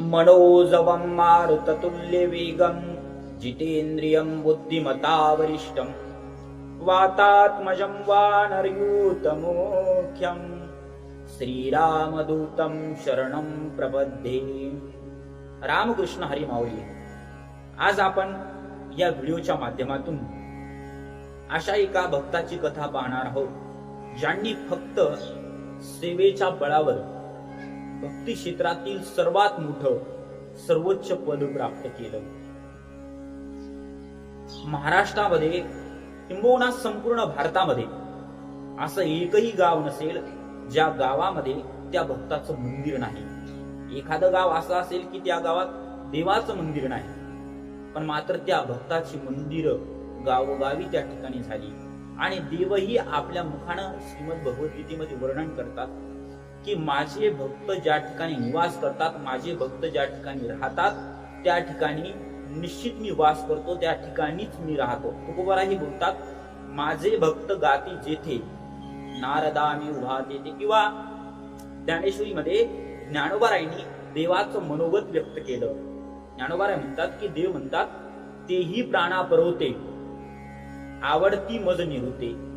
मनोजवं मारुततुल्यवेगं जितेन्द्रियं बुद्धिमतावरिष्ठं वातात्मजं वानरयूतमुख्यं श्रीरामदूतं शरणं प्रबद्धे। रामकृष्ण हरिमाऊली आज आपण या व्हिडिओच्या माध्यमातून अशा एका भक्ताची कथा पाहणार आहोत ज्यांनी फक्त सेवेच्या बळावर भक्ती क्षेत्रातील सर्वात मोठं सर्वोच्च पद प्राप्त केलं. महाराष्ट्रामध्ये किंबहुना संपूर्ण भारतामध्ये असं एकही गाव नसेल ज्या गावामध्ये त्या भक्ताचं मंदिर नाही. एखादं गाव असं असेल की त्या गावात देवाचं मंदिर नाही. पण मात्र त्या भक्ताची मंदिर गावोगावी त्या ठिकाणी झाली. आणि देवही आपल्या मुखानं श्रीमद भगवद्गीतेमध्ये वर्णन करतात. की माझे भक्त ज्या ठिकाणी निवास करतात माझे भक्त ज्या ठिकाणी राहतात त्या ठिकाणी निश्चित मी वास करतो त्या ठिकाणीच मी राहतो. तुकोबाराही बोलतात माझे भक्त गाती जेथे नारदा मी उभा तेथे. किंवा ज्ञानेश्वरीमध्ये ज्ञानोबारायांनी देवाचं मनोगत व्यक्त केलं. ज्ञानोबाराय म्हणतात की देव म्हणतात तेही प्राणा परवते आवडती मज निरुते.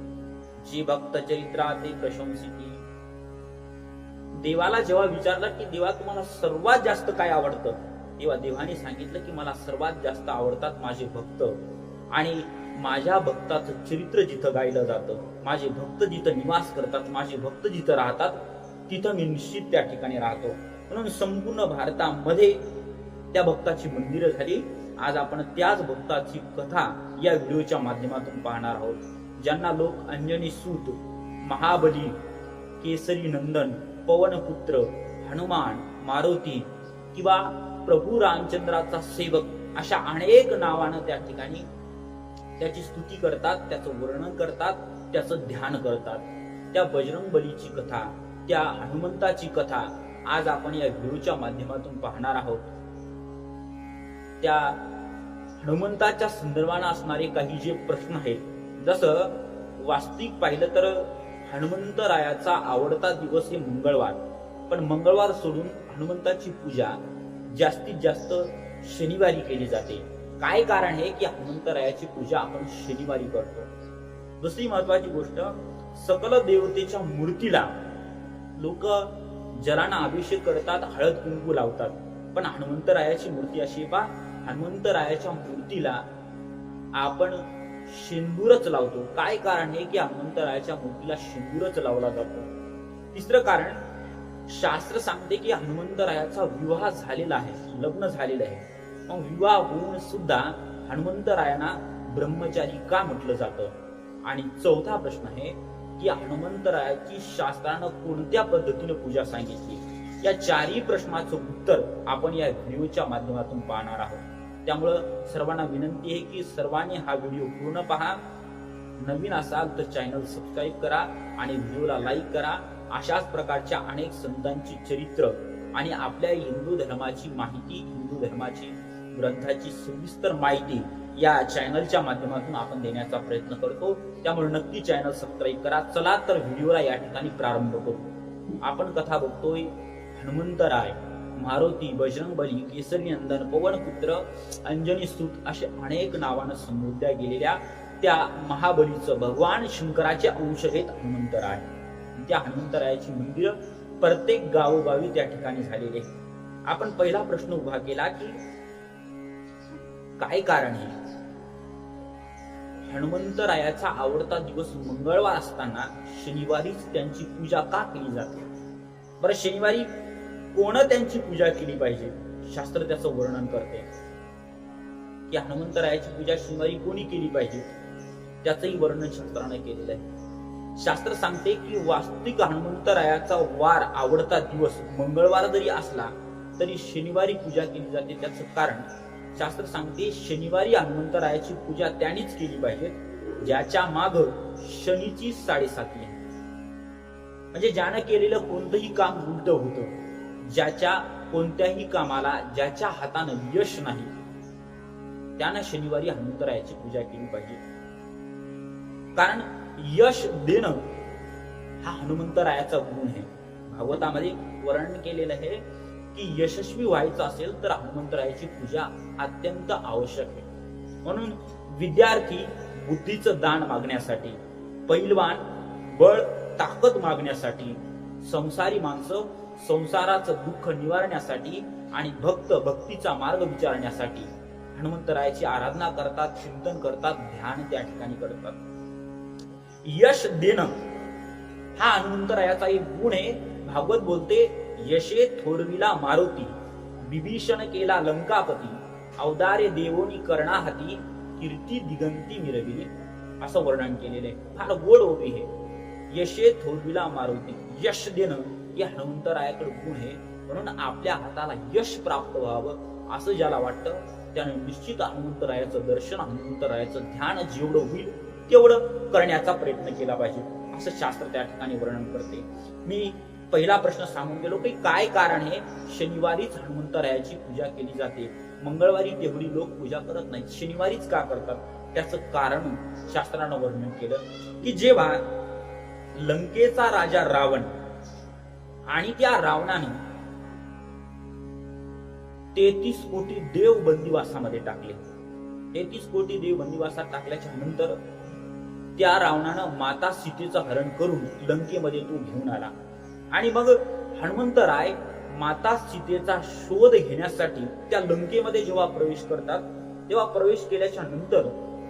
जे भक्त चरित्रा ते प्रशंसिती देवाला जेव्हा विचारलं की देवा तुम्हाला सर्वात जास्त काय आवडतं? तेव्हा देवाने सांगितलं की मला सर्वात जास्त आवडतात माझे भक्त. आणि माझ्या भक्ताचं चरित्र जिथं गायलं जातं माझे भक्त जिथं निवास करतात माझे भक्त जिथं राहतात तिथं मी निश्चित त्या ठिकाणी राहतो. म्हणून संपूर्ण भारतामध्ये त्या भक्ताची मंदिरं झाली. आज आपण त्याच भक्ताची कथा या व्हिडिओच्या माध्यमातून पाहणार आहोत. ज्यांना लोक अंजनी सूत महाबली केसरी नंदन पवनपुत्र हनुमान मारुती किंवा प्रभू रामचंद्राचा सेवक अशा अनेक नावानं त्या ठिकाणी त्याची स्तुती करतात त्याचं वर्णन करतात त्याचं ध्यान करतात. त्या बजरंग बलीची कथा त्या हनुमंताची कथा आज आपण या व्हिडिओच्या माध्यमातून पाहणार आहोत. त्या हनुमंताच्या संदर्भानं असणारे काही जे प्रश्न आहेत जसं वास्तविक पाहिलं तर हनुमंतरायाचा आवडता दिवस हे मंगळवार. पण मंगळवार सोडून हनुमंताची पूजा जास्तीत जास्त शनिवारी केली जाते. काय कारण आहे की हनुमंतरायाची पूजा आपण शनिवारी करतो? दुसरी महत्वाची गोष्ट सकल देवतेच्या मूर्तीला लोक जलांना अभिषेक करतात हळद कुंकू लावतात. पण हनुमंतरायाची मूर्ती अशी पा हनुमंतरायाच्या मूर्तीला आपण शेंदूरच लावतो. काय कारण आहे की हनुमंतरायाच्या मूर्तीला शेंदूरच लावला जातो? तिसरं कारण शास्त्र सांगते की हनुमंतरायाचा विवाह झालेला आहे लग्न झालेलं आहे. मग विवाह होऊन सुद्धा हनुमंतरायांना ब्रह्मचारी का म्हटलं जातं? आणि चौथा प्रश्न आहे की हनुमंतरायाची शास्त्रानं कोणत्या पद्धतीने पूजा सांगितली? या चारही प्रश्नाचं उत्तर आपण या व्हिडिओच्या माध्यमातून पाहणार आहोत. त्यामुळं सर्वांना विनंती आहे की सर्वांनी हा व्हिडिओ पूर्ण पहा. नवीन असाल तर चॅनल सबस्क्राईब करा आणि व्हिडिओला लाईक करा. अशाच प्रकारच्या अनेक संतांची चरित्र आणि आपल्या हिंदू धर्माची माहिती हिंदू धर्माची ग्रंथाची सविस्तर माहिती या चॅनलच्या माध्यमातून आपण देण्याचा प्रयत्न करतो. त्यामुळे नक्की चॅनल सबस्क्राईब करा. चला तर व्हिडिओला या ठिकाणी प्रारंभ करू. आपण कथा बघतोय. हनुमंतराय मारुती बजरंगबली केसरी नंदन पवनपुत्र अंजनी सूत असे अनेक नावानं संबोधल्या गेलेल्या त्या महाबलीचं भगवान शंकराचे अंश आहेत हनुमंतराय त्या हनुमंतरायाची मंदिर प्रत्येक गावोगावी त्या ठिकाणी झालेले आपण पहिला प्रश्न उभा केला की काय कारण आहे? हनुमंतरायाचा आवडता दिवस मंगळवार असताना शनिवारीच त्यांची पूजा का केली जाते? बरं शनिवारी कोण त्यांची पूजा केली पाहिजे? शास्त्र त्याचं वर्णन करते. की हनुमंतरायाची पूजा शनिवारी कोणी केली पाहिजे? त्याचंही वर्णन शास्त्राने केलेलं आहे. शास्त्र सांगते की वास्तविक हनुमंतरायाचा वार आवडता दिवस मंगळवार जरी असला तरी शनिवारी पूजा केली जाते. त्याचं कारण शास्त्र सांगते शनिवारी हनुमंतरायाची पूजा त्यानेच केली पाहिजे ज्याच्या माग शनीची साडेसाती आहे. म्हणजे ज्यानं केलेलं कोणतंही काम उलट होतं. ज्याच्या कोणत्याही कामाला ज्याच्या हातानं यश नाही त्यानं शनिवारी हनुमंतरायाची पूजा केली पाहिजे. कारण यश देणं हा हनुमंतरायाचा गुण आहे. भागवतामध्ये वर्णन केलेलं आहे की यशस्वी व्हायचं असेल तर हनुमंतरायाची पूजा अत्यंत आवश्यक आहे. म्हणून विद्यार्थी बुद्धीचं दान मागण्यासाठी पैलवान बळ ताकद मागण्यासाठी संसारी माणसं संसाराचं दुःख निवारण्यासाठी आणि भक्त भक्तीचा मार्ग विचारण्यासाठी. हनुमंतरायाची आराधना करतात चिंतन करतात ध्यान त्या ठिकाणी करतात. यश देणं हा हनुमंतरायाचा एक गुण आहे. भागवत बोलते यशे थोरविला मारुती बिभीषण केला लंकापती अवदारे देवोनी कर्णाहाती कीर्ती दिगंती मिरविली. असं वर्णन केलेलं आहे. फार गोड ओवी हे यशे थोरविला मारुती यश देणं हे हनुमंतरायाकडे गुण आहे म्हणून आपल्या हाताला यश प्राप्त व्हावं असं ज्याला वाटतं त्याने निश्चित हनुमंतरायाचं दर्शन हनुमंतरायाचं ध्यान जेवढं होईल तेवढं करण्याचा प्रयत्न केला पाहिजे असं शास्त्र त्या ठिकाणी वर्णन करते. मी पहिला प्रश्न सांगून गेलो की काय कारण आहे? शनिवारीच हनुमंतरायाची पूजा केली जाते. मंगळवारी तेवढी लोक पूजा करत नाहीत. शनिवारीच का करतात? त्याचं कारण शास्त्रानं वर्णन केलं की जेव्हा लंकेचा राजा रावण आणि त्या रावणाने तेहतीस कोटी देव बंदिवासामध्ये टाकले. तेहतीस कोटी देव बंदिवासात टाकल्याच्या नंतर त्या रावणानं माता सीतेचं हरण करून लंकेमध्ये तो घेऊन आला. आणि मग हनुमंतराय माता सीतेचा शोध घेण्यासाठी त्या लंकेमध्ये जेव्हा प्रवेश करतात तेव्हा प्रवेश केल्याच्यानंतर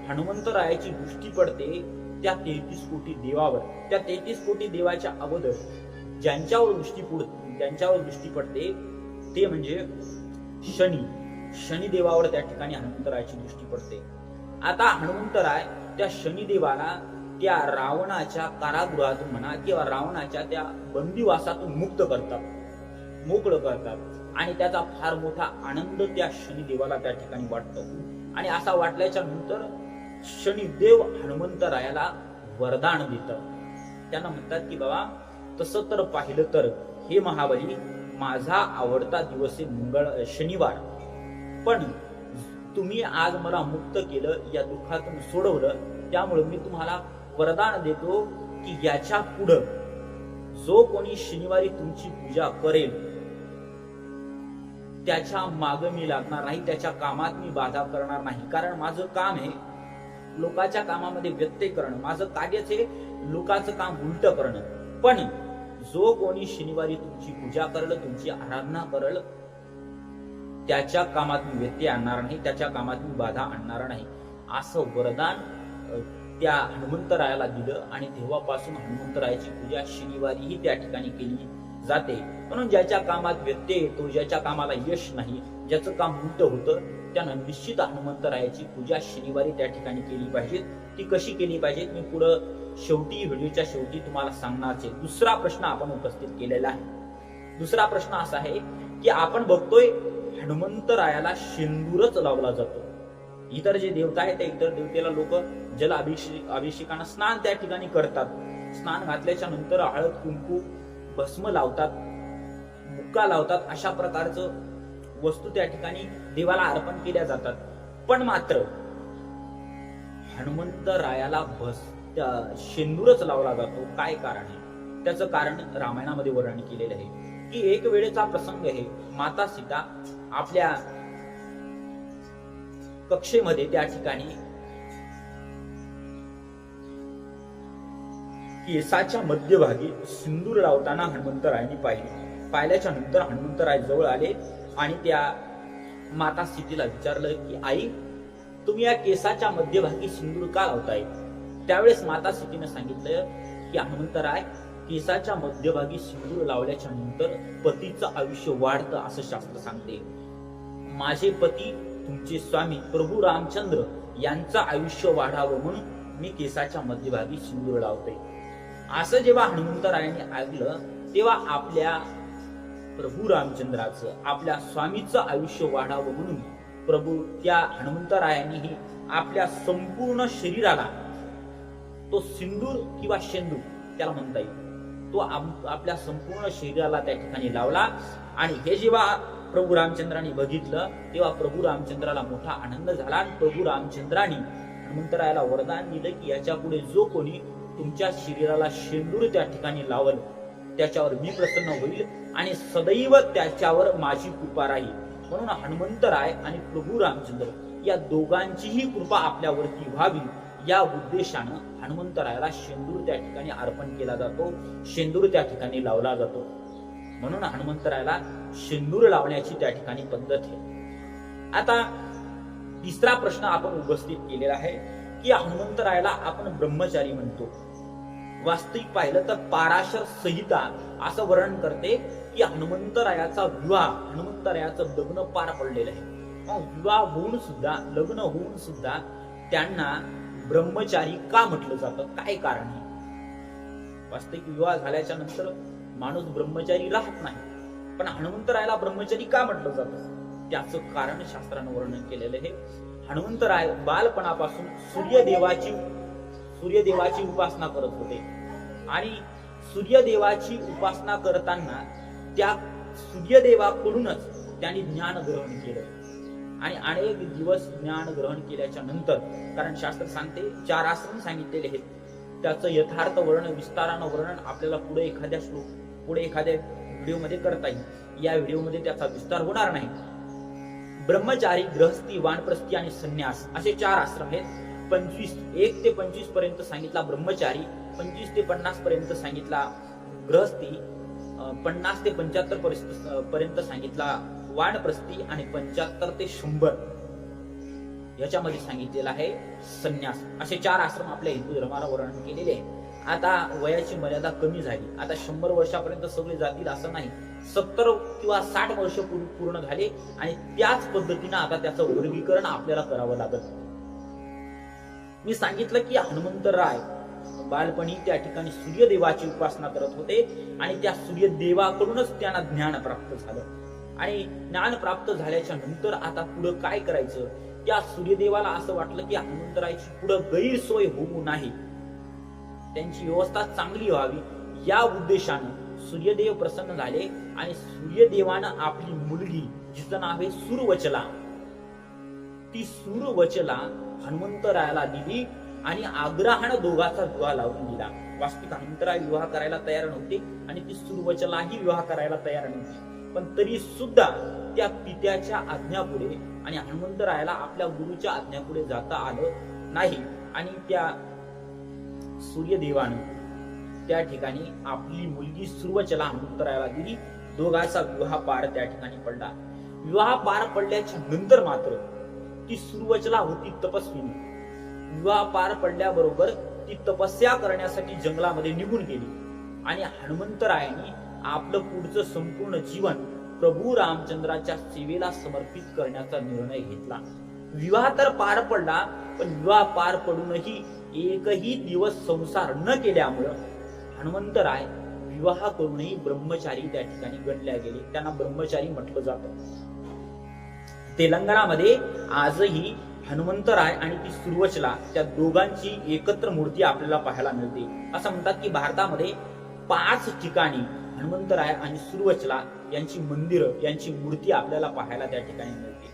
हनुमंतरायाची दृष्टी पडते त्या तेहतीस कोटी देवावर. त्या तेहतीस कोटी देवाच्या अगोदर ज्यांच्यावर दृष्टी पुढ ज्यांच्यावर दृष्टी पडते ते म्हणजे शनी. शनिदेवावर त्या ठिकाणी हनुमंतरायाची दृष्टी पडते. आता हनुमंतराय त्या शनिदेवाला त्या रावणाच्या कारागृहातून म्हणा किंवा रावणाच्या त्या बंदिवासातून मुक्त करतात. मोकळं करतात. आणि त्याचा फार मोठा आनंद त्या शनिदेवाला त्या ठिकाणी वाटतो. आणि असा वाटल्याच्या नंतर शनिदेव हनुमंतरायाला वरदान देतात. त्यांना म्हणतात की बाबा तसं तर पाहिलं तर हे महाबली माझा आवडता दिवस आहे मंगळ शनिवार. पण तुम्ही आज मला मुक्त केलं या दुःखातून सोडवलं त्यामुळे मी तुम्हाला वरदान देतो की याच्या पुढं जो कोणी शनिवारी तुमची पूजा करेल त्याच्या माग मी लागणार नाही त्याच्या कामात मी बाधा करणार नाही. कारण माझं काम आहे लोकांच्या कामामध्ये व्यत्यय करणं माझं कार्यच आहे लोकांचं काम उलट करणं. पण जो कोणी शनिवारी तुमची पूजा करल तुमची आराधना करल त्याच्या कामात मी व्यत्यय आणणार नाही त्याच्या कामात मी बाधा आणणार नाही. असं वरदान त्या हनुमंतरायाला दिलं आणि तेव्हापासून हनुमंतरायाची पूजा शनिवारीही त्या ठिकाणी केली जाते. म्हणून ज्याच्या कामात व्यत्यय येतो ज्याच्या कामाला यश नाही ज्याचं काम उलट होतं त्यानं निश्चित हनुमंतरायाची पूजा शनिवारी त्या ठिकाणी केली पाहिजे ती कशी केली पाहिजे मी पुढं शेवटी व्हिडिओच्या शेवटी तुम्हाला सांगण्याचे दुसरा प्रश्न आपण उपस्थित केलेला आहे. दुसरा प्रश्न असा आहे की आपण बघतोय हनुमंतरायाला शेंदूरच लावला जातो. इतर जे देवता आहेत त्या इतर देवतेला लोक जल अभिषेक अभिषेकानं स्नान त्या ठिकाणी करतात. स्नान घातल्याच्या नंतर हळद कुंकू भस्म लावतात मुक्का लावतात अशा प्रकारचं वस्तू त्या ठिकाणी देवाला अर्पण केल्या जातात. पण मात्र हनुमंतरायाला भस्म शेंदूरच लावला जातो. काय कारण आहे? त्याचं कारण रामायणामध्ये वर्णन केलेलं आहे. की एक वेळेचा प्रसंग आहे. माता सीता आपल्या कक्षेमध्ये त्या ठिकाणी केसाच्या मध्यभागी सिंदूर लावताना हनुमंतरायांनी पाहिले. पाहिल्याच्या नंतर हनुमंतराय जवळ आले आणि त्या माता सीतेला विचारलं की आई तुम्ही या केसाच्या मध्यभागी सिंदूर का लावताय? त्यावेळेस माता सीतेने सांगितलं की हनुमंतराय केसाच्या मध्यभागी सिंदूर लावल्याच्या नंतर पतीचं आयुष्य वाढतं असं शास्त्र सांगते. माझे पती तुमचे स्वामी प्रभू रामचंद्र यांचं आयुष्य वाढावं म्हणून मी केसाच्या मध्यभागी सिंदूर लावते. असं जेव्हा हनुमंतरायाने ऐकलं तेव्हा आपल्या प्रभू रामचंद्राचं आपल्या स्वामीचं आयुष्य वाढावं म्हणून प्रभू त्या हनुमंतरायानेही आपल्या संपूर्ण शरीराला तो सिंदूर किंवा शेंदूर त्याला म्हणता येईल. तो आम- आपल्या संपूर्ण शरीराला त्या ठिकाणी लावला आणि हे जेव्हा प्रभू रामचंद्राने बघितलं तेव्हा प्रभू रामचंद्राला मोठा आनंद झाला आणि प्रभू रामचंद्रांनी हनुमंतरायाला वरदान दिलं की याच्यापुढे जो कोणी तुमच्या शरीराला शेंदूर त्या ठिकाणी लावल त्याच्यावर मी प्रसन्न होईल आणि सदैव त्याच्यावर माझी कृपा राहील. म्हणून हनुमंतराय आणि प्रभू रामचंद्र या दोघांचीही कृपा आपल्यावरती व्हावी. या उद्देशानं हनुमंतरायाला शेंदूर त्या ठिकाणी अर्पण केला जातो शेंदूर त्या ठिकाणी लावला जातो. म्हणून हनुमंतरायाला शेंदूर लावण्याची त्या ठिकाणी पद्धत आहे. आता तिसरा प्रश्न आपण उपस्थित केलेला आहे की हनुमंतरायाला आपण ब्रह्मचारी म्हणतो. वास्तविक पाहिलं तर पाराशर संहिता असं वर्णन करते की हनुमंतरायाचा विवाह हनुमंतरायाचं लग्न पार पडलेलं आहे. मग विवाह होऊन सुद्धा लग्न होऊन सुद्धा त्यांना ब्रह्मचारी का म्हटलं जातं? काय कारण आहे? वास्तविक विवाह झाल्याच्यानंतर माणूस ब्रह्मचारी राहत नाही. पण हनुमंतरायाला ब्रह्मचारी का म्हटलं जातं? त्याचं कारण शास्त्रानं वर्णन केलेलं आहे. हनुमंतराय बालपणापासून सूर्यदेवाची सूर्यदेवाची उपासना करत होते. आणि सूर्यदेवाची उपासना करताना त्या सूर्यदेवाकडूनच त्यांनी ज्ञान ग्रहण केलं. आणि अनेक दिवस ज्ञान ग्रहण केल्याच्यानंतर कारण शास्त्र सांगते चार आश्रम सांगितलेले आहेत. त्याचं यथार्थ वर्णन विस्तारानं वर्णन आपल्याला पुढे एखाद्या श्लोक पुढे एखाद्या व्हिडिओमध्ये करता येईल. या व्हिडिओमध्ये त्याचा विस्तार होणार नाही. ब्रह्मचारी ग्रहस्थी वानप्रस्थी आणि संन्यास असे चार आश्रम आहेत. पंचवीस एक ते पंचवीसपर्यंत सांगितला ब्रह्मचारी पंचवीस ते पन्नास पर्यंत सांगितला ग्रहस्थी पन्नास ते पंच्याहत्तर पर्यंत सांगितला वानप्रस्थी आणि पंच्याहत्तर ते शंभर. याच्यामध्ये सांगितलेलं आहे संन्यास. असे चार आश्रम आपल्या हिंदू धर्माला वर्णन केलेले आहे आता वयाची मर्यादा कमी झाली. आता शंभर वर्षापर्यंत सगळे जातील असं नाही. सत्तर किंवा साठ वर्ष पूर्ण झाले आणि त्याच पद्धतीनं आता त्याचं वर्गीकरण आपल्याला करावं लागत. मी सांगितलं की हनुमंतराय बालपणी त्या ठिकाणी सूर्यदेवाची उपासना करत होते आणि त्या सूर्यदेवाकडूनच त्यांना ज्ञान प्राप्त झालं. आणि ज्ञान प्राप्त झाल्याच्यानंतर आता पुढं काय करायचं? त्या सूर्यदेवाला असं वाटलं की हनुमंतरायची पुढं गैरसोय होऊ नाही. त्यांची व्यवस्था चांगली व्हावी. या उद्देशानं सूर्यदेव प्रसन्न झाले आणि सूर्यदेवानं आपली मुलगी जिचं नाव आहे सुरवचला ती सुरवचला हनुमंतरायाला दिली आणि आग्रहानं दोघाचा विवाह लावून दिला. वास्तविक हनुमंतराय विवाह करायला तयार नव्हते आणि ती सुरवचलाही विवाह करायला तयार नव्हती. पण तरी सुद्धा त्या पित्याच्या आज्ञापुढे आणि हनुमंत हनुमंतरायाला आपल्या गुरुच्या आज्ञापुढे जाता आलं नाही. आणि त्या सूर्यदेवानं त्या ठिकाणी आपली मुलगी सुर्वचला हनुमंत हनुमंतरायाला दिली. दोघांचा विवाह पार त्या ठिकाणी पडला. विवाह पार पडल्याच्या नंतर मात्र ती सुर्वचला होती तपस्विनी. विवाह पार पडल्याबरोबर ती तपस्या करण्यासाठी जंगलामध्ये निघून गेली. आणि हनुमंतरायांनी आपलं पुढचं संपूर्ण जीवन प्रभू रामचंद्राच्या सेवेला समर्पित करण्याचा निर्णय घेतला. विवाह तर पार पडला पण विवाह पार पडूनही एकही दिवस संसार न केल्यामुळं हनुमंतराय विवाह करूनही ब्रह्मचारी त्या ठिकाणी गणल्या गेले. त्यांना ब्रह्मचारी म्हटलं जात. तेलंगणामध्ये आजही हनुमंतराय आणि ती सुरवचला त्या दोघांची एकत्र मूर्ती आपल्याला पाहायला मिळते. असं म्हणतात की भारतामध्ये पाच ठिकाणी हनुमंतराय आणि सुरवचला यांची मंदिरं यांची मूर्ती आपल्याला पाहायला त्या ठिकाणी मिळते.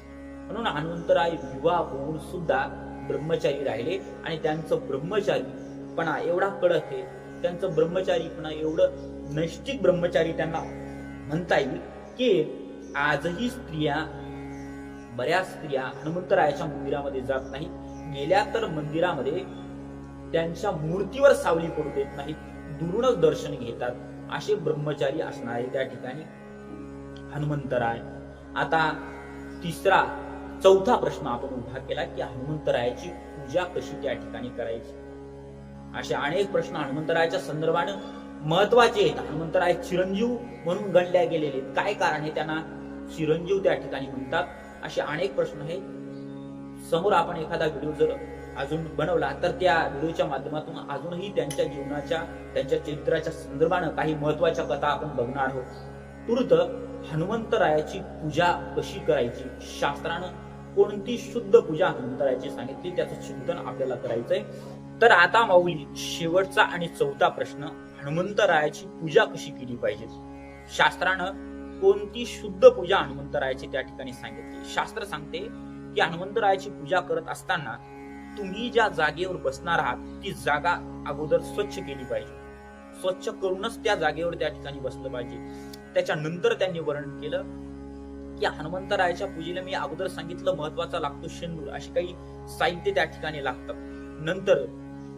म्हणून हनुमंतराय विवाह होऊन सुद्धा ब्रह्मचारी राहिले आणि त्यांचं ब्रह्मचारीपणा एवढा कडक आहे त्यांचं ब्रह्मचारीपणा एवढं नैष्टिक ब्रह्मचारी त्यांना म्हणता येईल की आजही स्त्रिया बऱ्याच स्त्रिया हनुमंतरायाच्या मंदिरामध्ये जात नाहीत. गेल्या तर मंदिरामध्ये त्यांच्या मूर्तीवर सावली पडू देत नाहीत. दुरूनच दर्शन घेतात. असे ब्रह्मचारी असणारे त्या ठिकाणी हनुमंतराय. आता तिसरा चौथा प्रश्न आपण उभा केला की हनुमंतरायाची पूजा कशी त्या ठिकाणी करायची? असे अनेक प्रश्न हनुमंतरायाच्या संदर्भानं महत्त्वाचे आहेत. हनुमंतराय चिरंजीव म्हणून गणल्या गेलेले आहेत. काय कारण आहे त्यांना? चिरंजीव त्या ठिकाणी म्हणतात. असे अनेक प्रश्न आहेत. समोर आपण एखादा व्हिडिओ जर अजून बनवला तर त्या व्हिडिओच्या माध्यमातून अजूनही त्यांच्या जीवनाच्या त्यांच्या चरित्राच्या संदर्भानं काही महत्त्वाच्या कथा आपण बघणार आहोत. तूर्त हनुमंतरायाची पूजा कशी करायची? शास्त्रानं कोणती शुद्ध पूजा हनुमंतरायाची सांगितली? त्याचं चिंतन आपल्याला करायचंय. तर आता माऊली शेवटचा आणि चौथा प्रश्न हनुमंतरायाची पूजा कशी केली पाहिजे? शास्त्रानं कोणती शुद्ध पूजा हनुमंतरायाची त्या ठिकाणी सांगितली? शास्त्र सांगते की हनुमंतरायाची पूजा करत असताना तुम्ही ज्या जागेवर बसणार आहात ती जागा अगोदर स्वच्छ केली पाहिजे. स्वच्छ करूनच त्या जागेवर त्या ठिकाणी बसलं पाहिजे. त्याच्यानंतर त्यांनी वर्णन केलं की हनुमंतरायाच्या पूजेला मी अगोदर सांगितलं महत्त्वाचा लागतो शेंदूर अशी काही साहित्य त्या ठिकाणी लागतात नंतर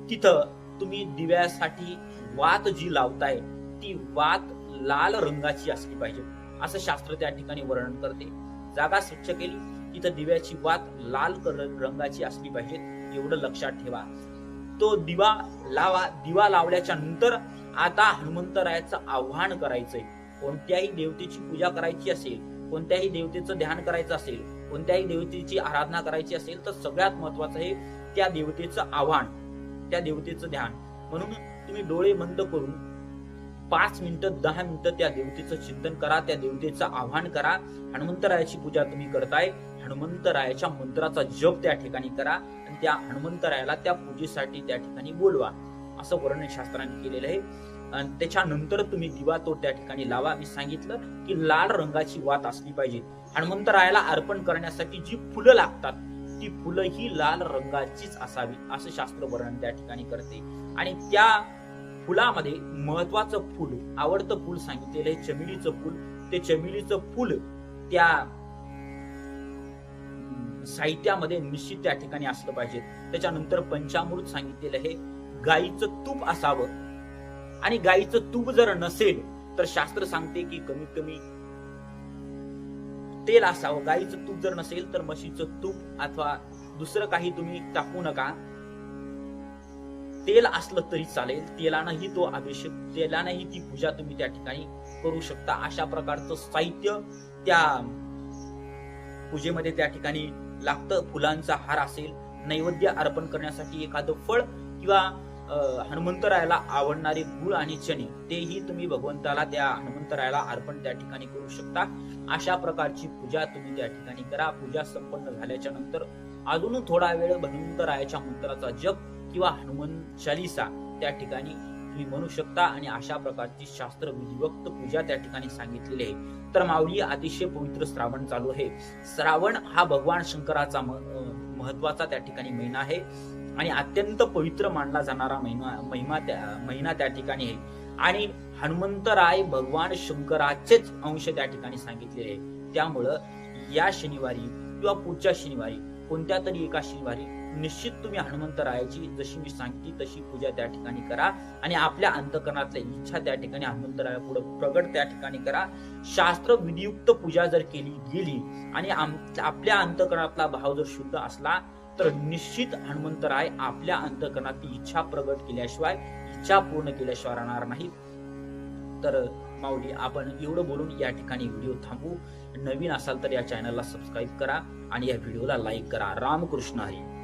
तिथं तुम्ही दिव्यासाठी वात जी लावताय ती वात लाल रंगाची असली पाहिजे. असं शास्त्र त्या ठिकाणी वर्णन करते. जागा स्वच्छ केली तिथं दिव्याची वात लाल कलर रंगाची असली पाहिजे. एवढं लक्षात ठेवा. तो दिवा लावा दिवा लावल्याच्या नंतर आता हनुमंतरायाचं आव्हान करायचंय. कोणत्याही देवतेची पूजा करायची असेल कोणत्याही देवतेचं ध्यान करायचं असेल कोणत्याही देवतेची आराधना करायची असेल तर सगळ्यात महत्वाचं हे त्या देवतेचं आव्हान त्या देवतेचं ध्यान. म्हणून तुम्ही डोळे बंद करून पाच मिनिटं दहा मिनिटं त्या देवतेचं चिंतन करा त्या देवतेचं आव्हान करा. हनुमंतरायाची पूजा तुम्ही करताय. हनुमंतरायाच्या मंत्राचा जप त्या ठिकाणी करा आणि त्या हनुमंतरायाला त्या पूजेसाठी त्या ठिकाणी बोलवा. असं वर्णन शास्त्राने केलेलं आहे. आणि त्याच्यानंतर तुम्ही दिवा तो त्या ठिकाणी लावा. मी सांगितलं की लाल रंगाची वात असली पाहिजे. हनुमंतरायाला अर्पण करण्यासाठी जी फुलं लागतात ती फुलं ही लाल रंगाचीच असावी असं शास्त्र वर्णन त्या ठिकाणी करते. आणि त्या फुलामध्ये महत्वाचं फुल आवडतं फुल सांगितलेलं आहे चमेलीचं फुल. ते चमेलीचं फुल त्या साहित्यामध्ये निश्चित त्या ठिकाणी असलं पाहिजे. त्याच्यानंतर पंचामृत सांगितलेलं आहे गाईचं तूप असावं. आणि गाईचं तूप जर नसेल तर शास्त्र सांगते की कमीत कमी तेल असावं. गाईचं तूप जर नसेल तर म्हशीचं तूप अथवा दुसरं काही तुम्ही टाकू नका. तेल असलं तरी चालेल. तेलानंही तो अभिषेक तेलानंही ती पूजा तुम्ही त्या ठिकाणी करू शकता. अशा प्रकारचं साहित्य त्या पूजेमध्ये त्या ठिकाणी लागतं फुलांचा हार असेल नैवेद्य अर्पण करण्यासाठी एखादं फळ किंवा हनुमंतरायाला आवडणारे गुळ आणि चणे तेही तुम्ही भगवंताला त्या हनुमंतरायाला अर्पण त्या ठिकाणी करू शकता. अशा प्रकारची पूजा तुम्ही त्या ठिकाणी करा. पूजा संपन्न झाल्याच्यानंतर अजून थोडा वेळ हनुमंतरायाच्या मंत्राचा जप किंवा हनुमान चालिसा त्या ठिकाणी तुम्ही म्हणू शकता आणि अशा प्रकारची शास्त्र विधिवक्त पूजा त्या ठिकाणी सांगितलेली आहे. तर माऊली अतिशय पवित्र श्रावण चालू आहे. श्रावण हा भगवान शंकराचा महत्त्वाचा त्या ठिकाणी महिना आहे. आणि अत्यंत पवित्र मानला जाणारा महिना महिमा त्या महिना त्या ठिकाणी आहे. आणि हनुमंतराय भगवान शंकराचेच अंश त्या ठिकाणी सांगितलेले आहे. त्यामुळं या शनिवारी किंवा पुढच्या शनिवारी कोणत्या तरी एका शनिवारी निश्चित तुम्ही हनुमंतरायाची जशी मी सांगितली तशी पूजा त्या ठिकाणी करा. आणि आपल्या अंतकरणातल्या इच्छा त्या ठिकाणी हनुमंतराया पुढे प्रगट त्या ठिकाणी करा. शास्त्र विधियुक्त पूजा जर केली गेली आणि आपल्या अंतकरणातला भाव जर शुद्ध असला तर निश्चित हनुमंतराय आपल्या अंतकरणातली इच्छा प्रगट केल्याशिवाय इच्छा पूर्ण केल्याशिवाय राहणार नाही तर माऊली आपण एवढं बोलून या ठिकाणी व्हिडिओ थांबू नवीन असाल तर या चॅनलला सबस्क्राईब करा आणि या व्हिडिओला लाईक करा. रामकृष्ण हरी.